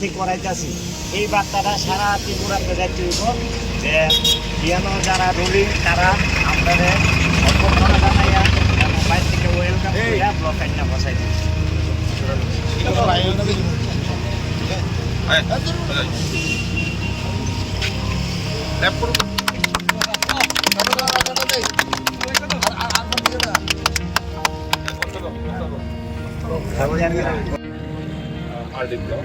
ঠিক করাইতেছি। এই বার্তাটা সারা ত্রিপুরাতে যাইতে হইব যে বিয়ানো যারা রুলিং তারা আপনাদের অভ্যর্থনা জানাইয়া বাইর থেকে ওয়েলকাম করিয়া ব্লক আইনা বসাই দিচ্ছি আর্লিং ব্লক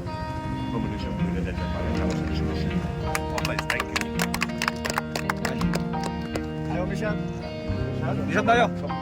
নমিনেশন করে যেতে পারে তারা সেটা সুনিশ্চিত অবলাই থ্যাংক ইউ নিশাদ দাও সবাই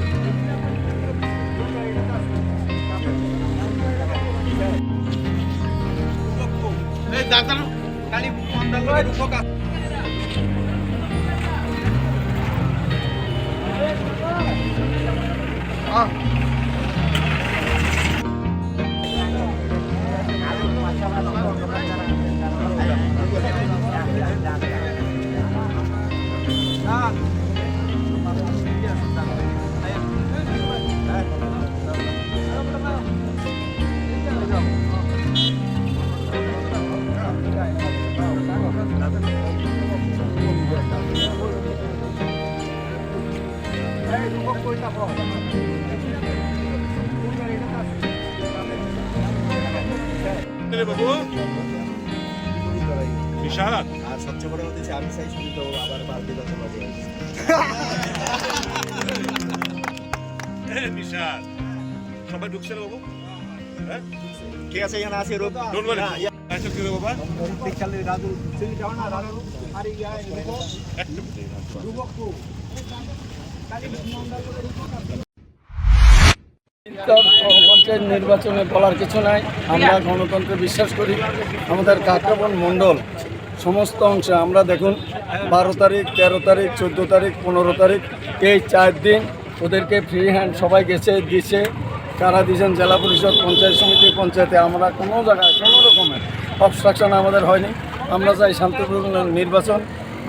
যাও গা সবাই যাও গা বাবু নিশাদ আর সবচেয়ে বড় হচ্ছে আমি চাই শুধু তো আবার বালতি কথা বাজে নিশাদ সবাই ঢুকছে বাবু? হ্যাঁ? ঠিক আছে এখানে আছে রোগ ডোন্ট ওয়ারি আচ্ছা কি রে বাবা? দেখলে রাজু চিনি যাও না রাজু। হারি যায় একটা পঞ্চায়েত নির্বাচনে বলার কিছু নাই। আমরা গণতন্ত্রে বিশ্বাস করি। আমাদের কাকরাবন মণ্ডল সমস্ত অংশে, আমরা দেখুন, বারো তারিখ, তেরো তারিখ, চোদ্দ তারিখ, পনেরো তারিখ, এই চার দিন ওদেরকে ফ্রি হ্যান্ড সবাই গেছে, দিছে। কারা দিয়েছেন জেলা পরিষদ, পঞ্চায়েত সমিতি, পঞ্চায়েতে আমরা কোনো জায়গায়, কোনো রকমের অবস্ট্রাকশন আমাদের হয়নি। আমরা চাই শান্তিপূর্ণ নির্বাচন।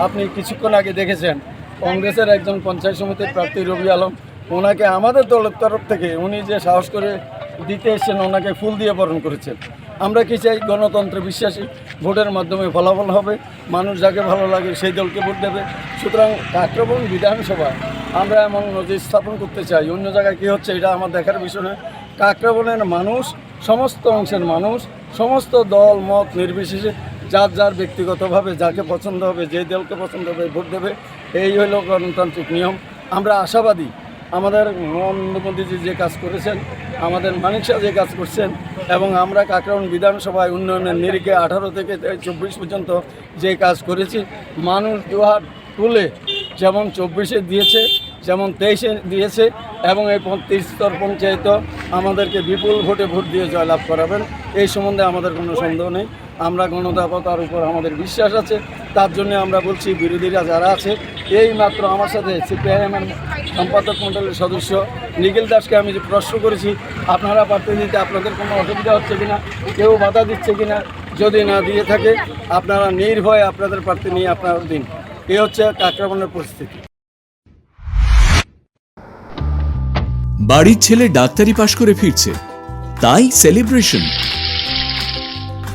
আপনি কিছুক্ষণ আগে দেখেছেন কংগ্রেসের একজন পঞ্চায়েত সমিতির প্রার্থী রবি আলম, ওনাকে আমাদের দলের তরফ থেকে উনি যে সাহস করে দিতে এসেছেন, ওনাকে ফুল দিয়ে বরণ করেছেন। আমরা কি চাই? গণতন্ত্রে বিশ্বাসী, ভোটের মাধ্যমে ফলাফল হবে, মানুষ যাকে ভালো লাগে সেই দলকে ভোট দেবে। সুতরাং কাকরাবন বিধানসভা আমরা এমন নজির স্থাপন করতে চাই। অন্য জায়গায় কী হচ্ছে এটা আমার দেখার বিষয় নয়। কাকরাবনের মানুষ, সমস্ত অংশের মানুষ, সমস্ত দল, মত নির্বিশেষে যার যার ব্যক্তিগতভাবে যাকে পছন্দ হবে, যে দলকে পছন্দ হবে, ভোট দেবে। এই হলো গণতান্ত্রিক নিয়ম। আমরা আশাবাদী। আমাদের নরেন্দ্র মোদীজি যে কাজ করেছেন, আমাদের মানিক শাহ যে কাজ করছেন, এবং আমরা কাকরাউন বিধানসভায় উন্নয়নের নিরিখে আঠারো থেকে চব্বিশ পর্যন্ত যে কাজ করেছি, মানুষ দুহাত তুলে যেমন চব্বিশে দিয়েছে, যেমন তেইশে দিয়েছে, এবং এই পঁয়ত্রিশ স্তর পঞ্চায়েত আমাদেরকে বিপুল ভোটে ভোট দিয়ে জয়লাভ করাবেন। এই সম্বন্ধে আমাদের কোনো সন্দেহ নেই। আমরা গণদাপতার উপর আমাদের বিশ্বাস আছে। তার জন্য আমরা বলছি, বিরোধীরা যারা আছে এই মাত্র আমার সাথে সিপিআইএমের সম্পাদক মণ্ডলের সদস্য নিখিল দাসকে আমি যে প্রশ্ন করেছি, আপনারা দিতে আপনাদের কোনো অসুবিধা হচ্ছে কিনা, কেউ বাধা দিচ্ছে কিনা, যদি না দিয়ে থাকে, আপনারা নির্ভয়ে আপনাদের প্রার্থী নিয়ে আপনারা দিন। এই হচ্ছে কাকরাবনের পরিস্থিতি। বাড়ির ছেলে ডাক্তারি পাশ করে ফিরছে। তাই সেলিব্রেশন।